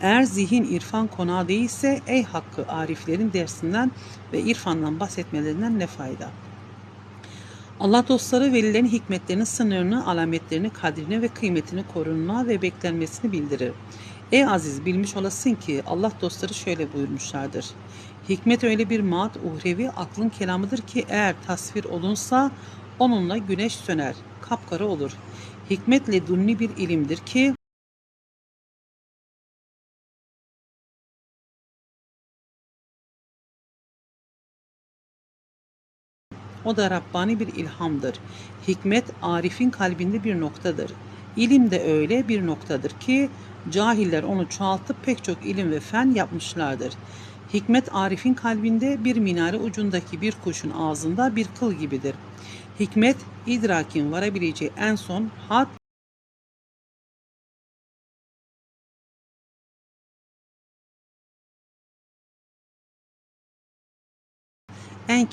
Eğer zihin irfan konağı değilse ey hakkı ariflerin dersinden ve irfandan bahsetmelerinden ne fayda? Allah dostları velilerin hikmetlerinin sınırını, alametlerini, kadrini ve kıymetini korunma ve beklenmesini bildirir. Ey aziz bilmiş olasın ki Allah dostları şöyle buyurmuşlardır. Hikmet öyle bir maat uhrevi aklın kelamıdır ki eğer tasvir olunsa onunla güneş söner, kapkara olur. Hikmetle dunni bir ilimdir ki O da Rabbani bir ilhamdır. Hikmet Arif'in kalbinde bir noktadır. İlim de öyle bir noktadır ki cahiller onu çoğaltıp pek çok ilim ve fen yapmışlardır. Hikmet Arif'in kalbinde bir minare ucundaki bir kuşun ağzında bir kıl gibidir. Hikmet idrakin varabileceği en son had en